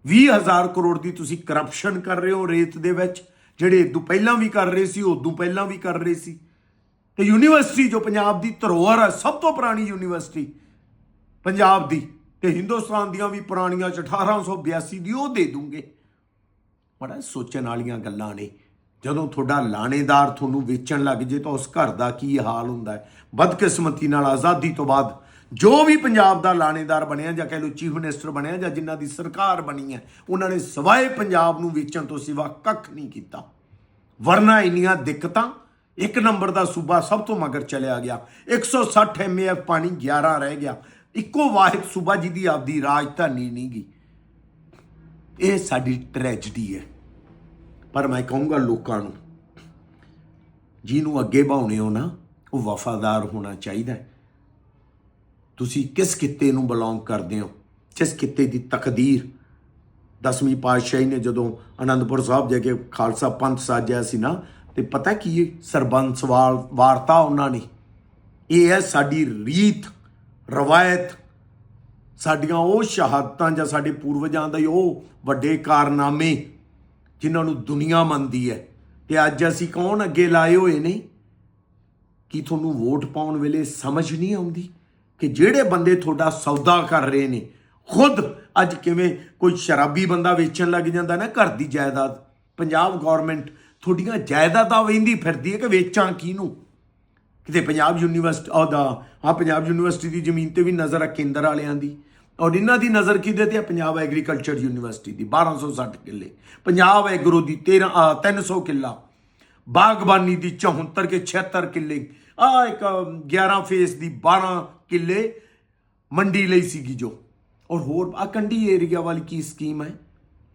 S1: 20000 ਕਰੋੜ ਦੀ ਤੁਸੀਂ ਕਰਪਸ਼ਨ ਕਰ ਰਹੇ ਹੋ ਰੇਤ ਦੇ ਵਿੱਚ, ਜਿਹੜੇ ਇਦੋਂ ਪਹਿਲਾਂ ਵੀ ਕਰ ਰਹੇ ਸੀ, ਉਦੋਂ ਪਹਿਲਾਂ ਵੀ ਕਰ ਰਹੇ ਸੀ। ਤੇ ਯੂਨੀਵਰਸਿਟੀ ਜੋ ਪੰਜਾਬ ਦੀ ਧਰੋਹਰ ਹੈ, ਸਭ ਤੋਂ ਪੁਰਾਣੀ ਯੂਨੀਵਰਸਿਟੀ ਪੰਜਾਬ ਦੀ। ਤੇ ਹਿੰਦੁਸਤਾਨ ਦੀਆਂ ਵੀ ਪੁਰਾਣੀਆਂ ਚ 1882 ਦੀ ਉਹ ਦੇ ਦੂੰਗੇ। ਬੜਾ ਸੋਚਣ ਵਾਲੀਆਂ ਗੱਲਾਂ ਨੇ। ਜਦੋਂ ਤੁਹਾਡਾ ਲਾਣੇਦਾਰ ਤੁਹਾਨੂੰ ਵੇਚਣ ਲੱਗ ਜੇ ਤਾਂ ਉਸ ਘਰ ਦਾ ਕੀ ਹਾਲ ਹੁੰਦਾ ਹੈ? ਬਦਕਿਸਮਤੀ ਨਾਲ ਆਜ਼ਾਦੀ ਤੋਂ ਬਾਅਦ ਜੋ ਵੀ ਪੰਜਾਬ ਦਾ ਲਾਣੇਦਾਰ ਬਣਿਆ ਜਾਂ ਕਹਿ ਲਓ ਚੀਫ ਮਿਨਿਸਟਰ ਬਣਿਆ ਜਾਂ ਜਿਨ੍ਹਾਂ ਦੀ ਸਰਕਾਰ ਬਣੀ ਹੈ, ਉਹਨਾਂ ਨੇ ਸਵਾਏ ਪੰਜਾਬ ਨੂੰ ਵੇਚਣ ਤੋਂ ਸਿਵਾ ਕੱਖ ਨਹੀਂ ਕੀਤਾ। ਵਰਨਾ ਇੰਨੀਆਂ ਦਿੱਕਤਾਂ, ਇੱਕ ਨੰਬਰ ਦਾ ਸੂਬਾ ਸਭ ਤੋਂ ਮਗਰ ਚਲਿਆ ਗਿਆ। 160 ਐਮਏਐਫ ਪਾਣੀ 11 ਰਹਿ ਗਿਆ। ਇੱਕੋ ਵਾਹਿਦ ਸੂਬਾ ਜੀ ਦੀ ਆਪਦੀ ਰਾਜਧਾਨੀ ਨਹੀਂ ਗੀ। ਇਹ ਸਾਡੀ ਟ੍ਰੈਜਡੀ ਹੈ। ਪਰ ਮੈਂ ਕਹੂੰਗਾ ਲੋਕਾਂ ਨੂੰ, ਜਿਹਨੂੰ ਅੱਗੇ ਭਾਉਣੇ ਹੋ ਨਾ, ਉਹ ਵਫਾਦਾਰ ਹੋਣਾ ਚਾਹੀਦਾ ਹੈ। ਤੁਸੀਂ ਕਿਸ ਕਿੱਤੇ ਨੂੰ ਬਿਲੋਂਗ ਕਰਦੇ ਹੋ? ਜਿਸ ਕਿੱਤੇ ਦੀ ਤਕਦੀਰ? ਦਸਵੀਂ ਪਾਤਸ਼ਾਹੀ ਨੇ ਜਦੋਂ ਆਨੰਦਪੁਰ ਸਾਹਿਬ ਜਾ ਕੇ ਖਾਲਸਾ ਪੰਥ ਸਾਜਿਆ ਸੀ ਨਾ, ਤੇ ਪਤਾ ਕੀ ਸਰਬੰਸ ਵਾਲ ਵਾਰਤਾ ਉਹਨਾਂ ਨੇ। ਇਹ ਹੈ ਸਾਡੀ ਰੀਤ। ਰਵਾਇਤ ਸਾਡੀਆਂ ਉਹ ਸ਼ਹਾਦਤਾਂ ਜਾਂ ਸਾਡੇ ਪੂਰਵਜਾਂ ਦੇ ਉਹ ਵੱਡੇ ਕਾਰਨਾਮੇ ਜਿਨ੍ਹਾਂ ਨੂੰ ਦੁਨੀਆ ਮੰਨਦੀ ਹੈ। ਤੇ ਅੱਜ ਅਸੀਂ ਕੌਣ ਅੱਗੇ ਲਾਏ ਹੋਏ ਨੇ? ਕੀ ਤੁਹਾਨੂੰ ਵੋਟ ਪਾਉਣ ਵੇਲੇ ਸਮਝ ਨਹੀਂ ਆਉਂਦੀ ਕਿ ਜਿਹੜੇ ਬੰਦੇ ਤੁਹਾਡਾ ਸੌਦਾ ਕਰ ਰਹੇ ਨੇ? ਖੁਦ ਅੱਜ ਕਿਵੇਂ ਕੋਈ ਸ਼ਰਾਬੀ ਬੰਦਾ ਵੇਚਣ ਲੱਗ ਜਾਂਦਾ ਨਾ ਘਰ ਦੀ ਜਾਇਦਾਦ? ਪੰਜਾਬ ਗਵਰਨਮੈਂਟ ਤੁਹਾਡੀਆਂ ਜਾਇਦਾਦਾਂ ਵੇਂਦੀ ਫਿਰਦੀ ਹੈ ਕਿ ਵੇਚਾਂ ਕਿਹਨੂੰ? ਕਿਤੇ ਪੰਜਾਬ ਯੂਨੀਵਰਸਿਟੀ ਉਹਦਾ ਆ ਪੰਜਾਬ ਯੂਨੀਵਰਸਿਟੀ ਦੀ ਜ਼ਮੀਨ ਤੇ ਵੀ ਨਜ਼ਰ ਆ ਕੇਂਦਰ ਵਾਲਿਆਂ ਦੀ। ਔਰ ਇਹਨਾਂ ਦੀ ਨਜ਼ਰ ਕਿਹਦੇ ਤੇ ਪੰਜਾਬ ਐਗਰੀਕਲਚਰ ਯੂਨੀਵਰਸਿਟੀ ਦੀ 1260 ਕਿੱਲੇ। ਪੰਜਾਬ ਐਗਰੋ ਦੀ 13 300 ਕਿੱਲਾ। ਬਾਗਬਾਨੀ ਦੀ 74 ਕੇ 76 ਕਿੱਲੇ। ਆ ਇੱਕ 11 ਫੇਸ ਦੀ 12 ਕਿੱਲੇ ਮੰਡੀ ਲਈ ਸੀਗੀ ਜੋ। ਔਰ ਹੋਰ ਆ ਕੰਡੀ ਏਰੀਆ ਵਾਲੀ ਕੀ ਸਕੀਮ ਹੈ?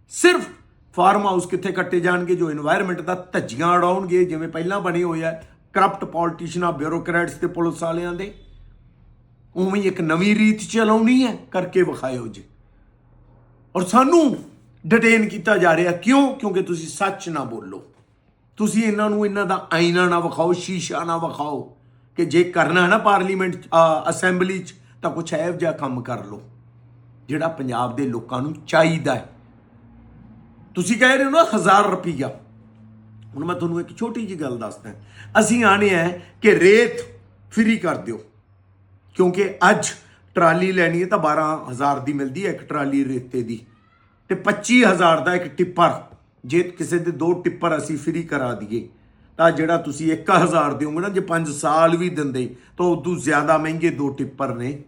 S1: ਸਿਰਫ ਫਾਰਮ ਹਾਊਸ ਕਿੱਥੇ ਕੱਟੇ ਜਾਣਗੇ ਜੋ এনवायरमेंट ਦਾ ਧੱਜੀਆਂ ਉਡਾਉਣਗੇ, ਜਿਵੇਂ ਪਹਿਲਾਂ ਬਣੇ ਹੋਏ ਹੋਇਆ ਕਰਪਟ ਪੋਲਿਟਿਸ਼ੀਅਨਾਂ ਬਿਊਰੋਕਰੇਟਸ ਤੇ ਪੁਲਿਸ ਵਾਲਿਆਂ ਦੇ ਉਵੇਂ ਇੱਕ ਨਵੀਂ ਰੀਤ ਚਲਾਉਣੀ ਹੈ ਕਰਕੇ ਵਿਖਾਇਓ ਜੀ। ਔਰ ਸਾਨੂੰ ਡਿਟੇਨ ਕੀਤਾ ਜਾ ਰਿਹਾ ਕਿਉਂ? ਕਿਉਂਕਿ ਤੁਸੀਂ ਸੱਚ ਨਾ ਬੋਲੋ। ਤੁਸੀਂ ਇਹਨਾਂ ਨੂੰ ਇਹਨਾਂ ਦਾ ਆਈਨਾ ਨਾ ਵਿਖਾਓ ਸ਼ੀਸ਼ਾ ਨਾ ਵਿਖਾਓ ਕਿ ਜੇ ਕਰਨਾ ਹੈ ਨਾ ਪਾਰਲੀਮੈਂਟ ਅ, ਅਸੈਂਬਲੀ 'ਚ ਤਾਂ ਕੁਛ ਇਹੋ ਜਿਹਾ ਕੰਮ ਕਰ ਲਓ ਜਿਹੜਾ ਪੰਜਾਬ ਦੇ ਲੋਕਾਂ ਨੂੰ ਚਾਹੀਦਾ ਹੈ। ਤੁਸੀਂ ਕਹਿ ਰਹੇ ਹੋ ਨਾ 1000 ਰੁਪਈਆ। ਹੁਣ ਮੈਂ ਤੁਹਾਨੂੰ ਇੱਕ ਛੋਟੀ ਜੀ ਗੱਲ ਦੱਸਦਾ ਅਸੀਂ ਆਣੇ ਹੈ ਕਿ ਰੇਤ ਫ੍ਰੀ ਕਰ ਦਿਓ। ਕਿਉਂਕਿ ਅੱਜ ਟਰਾਲੀ ਲੈਣੀ ਹੈ ਤਾਂ 12000 ਦੀ ਮਿਲਦੀ ਹੈ ਇੱਕ ਟਰਾਲੀ ਰੇਤੇ ਦੀ। ਤੇ 25000 ਦਾ ਇੱਕ ਟਿੱਪਰ। ਜੇ ਕਿਸੇ ਦੇ ਦੋ ਟਿੱਪਰ ਅਸੀਂ ਫਰੀ ਕਰਾ ਦਈਏ, ਤਾਂ ਜਿਹੜਾ ਤੁਸੀਂ 1000 ਦਿਓਗੇ ਨਾ, ਜੇ 5 ਸਾਲ ਵੀ ਦਿੰਦੇ, ਤਾਂ ਉਦੋਂ ਜ਼ਿਆਦਾ ਮਹਿੰਗੇ ਦੋ ਟਿੱਪਰ ਨੇ।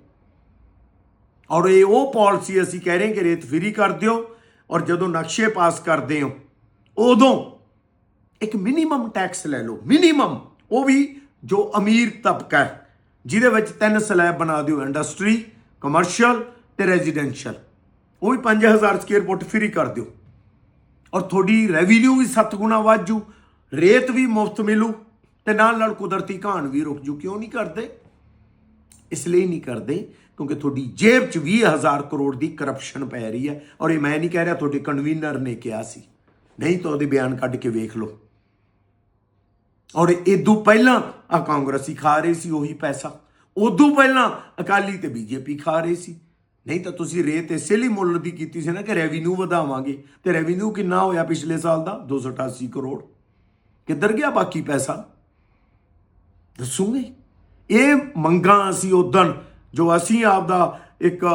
S1: ਔਰ ਇਹ ਉਹ ਪਾਲਿਸੀ ਅਸੀਂ ਕਹਿ ਰਹੇ ਕਿ ਰੇਤ ਫ੍ਰੀ ਕਰ ਦਿਓ। ਔਰ ਜਦੋਂ ਨਕਸ਼ੇ ਪਾਸ ਕਰਦੇ ਹੋ, ਉਦੋਂ ਇੱਕ ਮਿਨੀਮਮ ਟੈਕਸ ਲੈ ਲਓ ਮਿਨੀਮਮ ਉਹ ਵੀ ਜੋ ਅਮੀਰ ਤਬਕਾ ਹੈ, ਜਿਹਦੇ ਵਿੱਚ ਤਿੰਨ ਸਲੈਬ ਬਣਾ ਦਿਓ ਇੰਡਸਟਰੀ ਕਮਰਸ਼ੀਅਲ ਤੇ ਰੈਜ਼ੀਡੈਂਸ਼ੀਅਲ ਉਹ ਵੀ 5000 ਸਕੁਅਰ ਫੁੱਟ ਫ੍ਰੀ ਕਰ ਦਿਓ। ਔਰ ਤੁਹਾਡੀ ਰੈਵਨਿਊ ਵੀ 7 ਗੁਣਾ ਵੱਧ ਜੂ, ਰੇਤ ਵੀ ਮੁਫਤ ਮਿਲੂ, ਤੇ ਨਾਲ ਨਾਲ ਕੁਦਰਤੀ ਘਾਣ ਵੀ ਰੁਕ ਜੂ। ਕਿਉਂ ਨਹੀਂ ਕਰਦੇ? ਇਸ ਲਈ ਨਹੀਂ ਕਰਦੇ, ਕਿਉਂਕਿ ਤੁਹਾਡੀ ਜੇਬ 'ਚ 20000 ਕਰੋੜ ਦੀ ਕਰਪਸ਼ਨ ਪੈ ਰਹੀ ਹੈ। ਔਰ ਇਹ ਮੈਂ ਨਹੀਂ ਕਹਿ ਰਿਹਾ, ਤੁਹਾਡੇ ਕਨਵੀਨਰ ਨੇ ਕਿਹਾ ਸੀ। ਨਹੀਂ ਤਾਂ ਉਹਦੇ ਬਿਆਨ ਕੱਢ ਕੇ ਵੇਖ ਲਓ। ਔਰ ਇਦੋਂ ਪਹਿਲਾਂ ਆ ਕਾਂਗਰਸੀ ਖਾ ਰਹੇ ਸੀ ਉਹੀ ਪੈਸਾ। ਉਦੋਂ ਪਹਿਲਾਂ ਅਕਾਲੀ ਤੇ ਬੀਜੇਪੀ ਖਾ ਰਹੇ ਸੀ। ਨਹੀਂ ਤਾਂ ਤੁਸੀਂ ਰੇਤ ਇਸੇ ਲਈ ਮੁੱਲ ਦੀ ਕੀਤੀ ਸੀ ਨਾ ਕਿ ਰੈਵਨਿਊ ਵਧਾਵਾਂਗੇ। ਤੇ ਰੈਵਨਿਊ ਕਿੰਨਾ ਹੋਇਆ ਪਿਛਲੇ ਸਾਲ ਦਾ? 288 ਕਰੋੜ। ਕਿੱਧਰ ਗਿਆ ਬਾਕੀ ਪੈਸਾ? ਦੱਸੂਗੇ? ਇਹ ਮੰਗਾਂ ਅਸੀਂ ਉਦੋਂ ਜੋ ਅਸੀਂ ਆਪ ਦਾ ਇੱਕ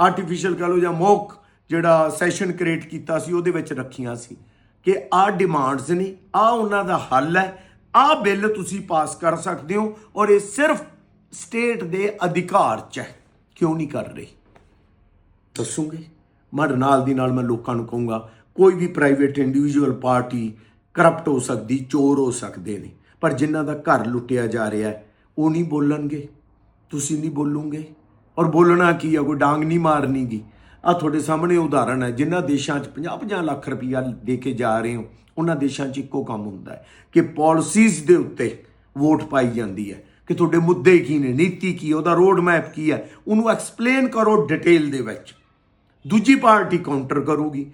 S1: ਆਰਟੀਫੀਸ਼ੀਅਲ ਕਹ ਲਓ ਜਾਂ ਮੌਕ ਜਿਹੜਾ ਸੈਸ਼ਨ ਕ੍ਰੀਏਟ ਕੀਤਾ ਸੀ, ਉਹਦੇ ਵਿੱਚ ਰੱਖੀਆਂ ਸੀ। ਕਿ ਆਹ ਡਿਮਾਂਡਸ ਨੇ ਆ ਉਹਨਾਂ ਦਾ ਹੱਲ ਹੈ। ਆਹ ਬਿੱਲ ਤੁਸੀਂ ਪਾਸ ਕਰ ਸਕਦੇ ਹੋ ਔਰ ਇਹ ਸਿਰਫ ਸਟੇਟ ਦੇ ਅਧਿਕਾਰ 'ਚ ਹੈ। ਕਿਉਂ ਨਹੀਂ ਕਰ ਰਹੇ? ਦੱਸੂਗੇ? ਮਰ ਨਾਲ ਦੀ ਨਾਲ ਮੈਂ ਲੋਕਾਂ ਨੂੰ ਕਹੂੰਗਾ, ਕੋਈ ਵੀ ਪ੍ਰਾਈਵੇਟ ਇੰਡੀਵਿਜੂਅਲ ਪਾਰਟੀ ਕਰਪਟ ਹੋ ਸਕਦੀ, ਚੋਰ ਹੋ ਸਕਦੇ ਨੇ, ਪਰ ਜਿਨ੍ਹਾਂ ਦਾ ਘਰ ਲੁੱਟਿਆ ਜਾ ਰਿਹਾ ਹੈ, ਉਹ ਨਹੀਂ ਬੋਲਣਗੇ। ਤੁਸੀਂ ਨਹੀਂ ਬੋਲੋਗੇ। ਔਰ ਬੋਲਣਾ ਕੀ ਆ ਕੋਈ ਡਾਂਗ ਨਹੀਂ ਮਾਰਨੀਗੀ। ਆ ਤੁਹਾਡੇ ਸਾਹਮਣੇ ਉਦਾਹਰਣ ਹੈ, ਜਿਨ੍ਹਾਂ ਦੇਸ਼ਾਂ 'ਚ 50-50 ਲੱਖ ਰੁਪਈਆ ਦੇ ਕੇ ਜਾ ਰਹੇ ਹੋ, ਉਹਨਾਂ ਦੇਸ਼ਾਂ 'ਚ ਇੱਕੋ ਕੰਮ ਹੁੰਦਾ ਹੈ ਕਿ ਪਾਲਿਸੀਜ਼ ਦੇ ਉੱਤੇ ਵੋਟ ਪਾਈ ਜਾਂਦੀ ਹੈ ਕਿ ਤੁਹਾਡੇ ਮੁੱਦੇ ਕੀ ਨੇ, ਨੀਤੀ ਕੀ ਉਹਦਾ ਰੋਡ ਮੈਪ ਕੀ ਹੈ, ਉਹਨੂੰ ਐਕਸਪਲੇਨ ਕਰੋ ਡਿਟੇਲ ਦੇ ਵਿੱਚ। ਦੂਜੀ ਪਾਰਟੀ ਕਾਊਂਟਰ ਕਰੂਗੀ।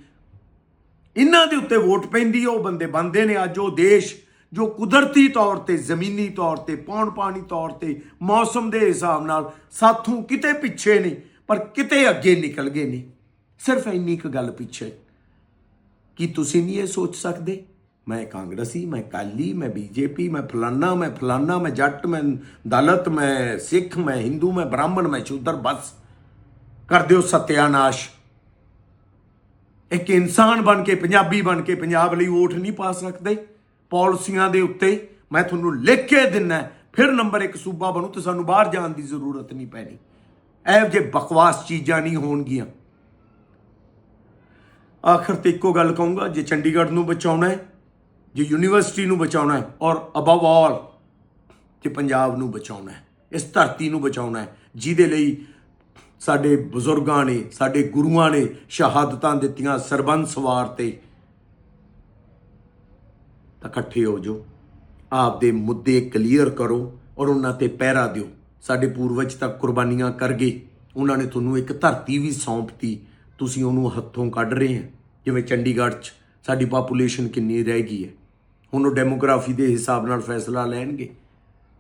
S1: ਇਹਨਾਂ ਦੇ ਉੱਤੇ ਵੋਟ ਪੈਂਦੀ ਉਹ ਬੰਦੇ ਬੰਦੇ ਨੇ ਅੱਜ ਉਹ ਦੇਸ਼ ਜੋ ਕੁਦਰਤੀ ਤੌਰ ਤੇ, ਜ਼ਮੀਨੀ ਤੌਰ ਤੇ ਪੌਣ ਪਾਣੀ ਤੌਰ ਤੇ, ਮੌਸਮ ਦੇ ਹਿਸਾਬ ਨਾਲ ਸਾਥੋਂ ਕਿਤੇ ਪਿੱਛੇ ਨਹੀਂ ਪਰ ਕਿਤੇ ਅੱਗੇ ਨਿਕਲ ਗਏ ਨੇ ਸਿਰਫ ਇੰਨੀ ਕੁ ਗੱਲ ਪਿੱਛੇ ਕੀ ਤੁਸੀਂ ਨਹੀਂ ਇਹ ਸੋਚ ਸਕਦੇ। ਮੈਂ ਕਾਂਗਰਸੀ, ਮੈਂ ਕਾਲੀ, ਮੈਂ ਬੀਜੇਪੀ, ਮੈਂ ਫਲਾਨਾ ਮੈਂ ਫਲਾਨਾ, ਮੈਂ ਜੱਟ, ਮੈਂ ਦਲਤ, ਮੈਂ ਸਿੱਖ, ਮੈਂ ਹਿੰਦੂ, ਮੈਂ ਬ੍ਰਾਹਮਣ, ਮੈਂ ਸ਼ੂਦਰ, ਬਸ। ਕਰ ਦਿਓ ਸਤਿਆਨਾਸ਼। ਇੱਕ ਇਨਸਾਨ ਬਣ ਕੇ, ਪੰਜਾਬੀ ਬਣ ਕੇ ਪੰਜਾਬ ਲਈ ਵੋਟ ਨਹੀਂ ਪਾ ਸਕਦੇ। ਪਾਲਿਸੀਆਂ ਦੇ ਉੱਤੇ ਮੈਂ ਤੁਹਾਨੂੰ ਲਿਖ ਕੇ ਦਿੰਨਾ ਫਿਰ ਨੰਬਰ 1 ਸੂਬਾ ਬਣੂ ਤੇ ਸਾਨੂੰ ਬਾਹਰ ਜਾਣ ਦੀ ਜ਼ਰੂਰਤ ਨਹੀਂ ਪੈਣੀ। ਇਹੋ ਜਿਹੇ ਬਕਵਾਸ ਚੀਜ਼ਾਂ ਨਹੀਂ ਹੋਣਗੀਆਂ। ਆਖਰ ਤੇ ਇੱਕੋ ਗੱਲ ਕਹੂੰਗਾ, ਜੇ ਚੰਡੀਗੜ੍ਹ ਨੂੰ ਬਚਾਉਣਾ ਹੈ, ਜੇ ਯੂਨੀਵਰਸਿਟੀ ਨੂੰ ਬਚਾਉਣਾ ਹੈ, ਔਰ ਅਬਵ ਆਲ ਜੇ ਪੰਜਾਬ ਨੂੰ ਬਚਾਉਣਾ ਹੈ, ਇਸ ਧਰਤੀ ਨੂੰ ਬਚਾਉਣਾ ਹੈ, ਜਿਹਦੇ ਲਈ ਸਾਡੇ ਬਜ਼ੁਰਗਾਂ ਨੇ, ਸਾਡੇ ਗੁਰੂਆਂ ਨੇ ਸ਼ਹਾਦਤਾਂ ਦਿੱਤੀਆਂ ਸਰਬੰਸ ਸਵਾਰ ਤੇ, ਤਾਂ ਇਕੱਠੇ ਹੋ ਜਾਓ। ਆਪਦੇ ਮੁੱਦੇ ਕਲੀਅਰ ਕਰੋ ਔਰ ਉਹਨਾਂ ਤੇ ਪਹਿਰਾ ਦਿਓ। ਸਾਡੇ ਪੂਰਵਜ ਤਾਂ ਕੁਰਬਾਨੀਆਂ ਕਰ ਗਏ। ਉਹਨਾਂ ਨੇ ਤੁਹਾਨੂੰ ਇੱਕ ਧਰਤੀ ਵੀ ਸੌਂਪਤੀ। ਤੁਸੀਂ ਉਹਨੂੰ ਹੱਥੋਂ ਕੱਢ ਰਹੇ ਆ। ਜਿਵੇਂ ਚੰਡੀਗੜ੍ਹ 'ਚ ਸਾਡੀ ਪਾਪੂਲੇਸ਼ਨ ਕਿੰਨੀ ਰਹਿ ਗਈ ਹੈ। ਹੁਣ ਉਹ ਡੈਮੋਗ੍ਰਾਫੀ ਦੇ ਹਿਸਾਬ ਨਾਲ ਫੈਸਲਾ ਲੈਣਗੇ।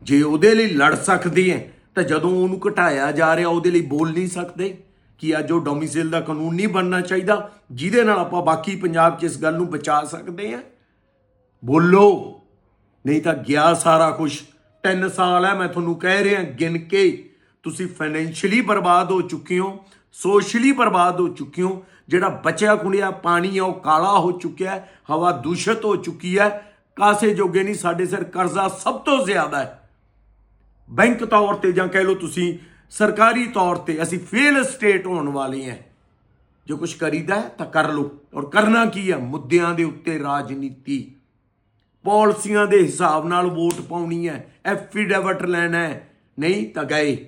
S1: ਜੇ ਉਹਦੇ ਲਈ ਲੜ ਸਕਦੇ ਹੈ ਤਾਂ ਜਦੋਂ ਉਹਨੂੰ ਘਟਾਇਆ ਜਾ ਰਿਹਾ, ਉਹਦੇ ਲਈ ਬੋਲ ਨਹੀਂ ਸਕਦੇ ਕਿ ਅੱਜ ਉਹ ਡੋਮਿਸਾਈਲ ਦਾ ਕਾਨੂੰਨ ਨਹੀਂ ਬਣਨਾ ਚਾਹੀਦਾ, ਜਿਹਦੇ ਨਾਲ ਆਪਾਂ ਬਾਕੀ ਪੰਜਾਬ 'ਚ ਇਸ ਗੱਲ ਨੂੰ ਬਚਾ ਸਕਦੇ ਹਾਂ ਬੋਲੋ, ਨਹੀਂ ਤਾਂ ਗਿਆ ਸਾਰਾ ਕੁਝ 3 ਸਾਲ ਹੈ, ਮੈਂ ਤੁਹਾਨੂੰ ਕਹਿ ਰਿਹਾ, ਗਿਣ ਕੇ ਤੁਸੀਂ ਫਾਈਨੈਂਸ਼ੀਅਲੀ ਬਰਬਾਦ ਹੋ ਚੁੱਕੇ ਹੋ ਸੋਸ਼ਲੀ ਬਰਬਾਦ ਹੋ ਚੁੱਕੇ ਹੋ, ਜਿਹੜਾ ਬਚਿਆ ਕੁੜਿਆ ਪਾਣੀ ਆ ਉਹ ਕਾਲਾ ਹੋ ਚੁੱਕਿਆ ਹੈ, ਹਵਾ ਦੂਸ਼ਿਤ ਹੋ ਚੁੱਕੀ ਹੈ, ਕਾਸੇ ਜੋਗੇ ਨਹੀਂ, ਸਾਡੇ ਸਿਰ ਕਰਜ਼ਾ ਸਭ ਤੋਂ ਜ਼ਿਆਦਾ ਹੈ। ਬੈਂਕ ਤੌਰ ਤੇ ਜਾਂ ਕਹਿ ਲਓ ਤੁਸੀਂ, ਸਰਕਾਰੀ ਤੌਰ ਤੇ ਅਸੀਂ ਫੇਲ ਸਟੇਟ ਹੋਣ ਵਾਲੇ ਹਾਂ। ਜੋ ਕੁਝ ਕਰੀਦਾ ਤਾਂ ਕਰ ਲਓ, ਔਰ ਕਰਨਾ ਕੀ ਹੈ? ਮੁੱਦਿਆਂ ਦੇ ਉੱਤੇ ਰਾਜਨੀਤੀ। ਪਾਲਿਸੀਆਂ ਦੇ ਹਿਸਾਬ ਨਾਲ ਵੋਟ ਪਾਉਣੀ ਹੈ ਐਫੀਡੇਵਿਟ ਲੈਣਾ ਹੈ। ਨਹੀਂ ਤਾਂ ਗਏ।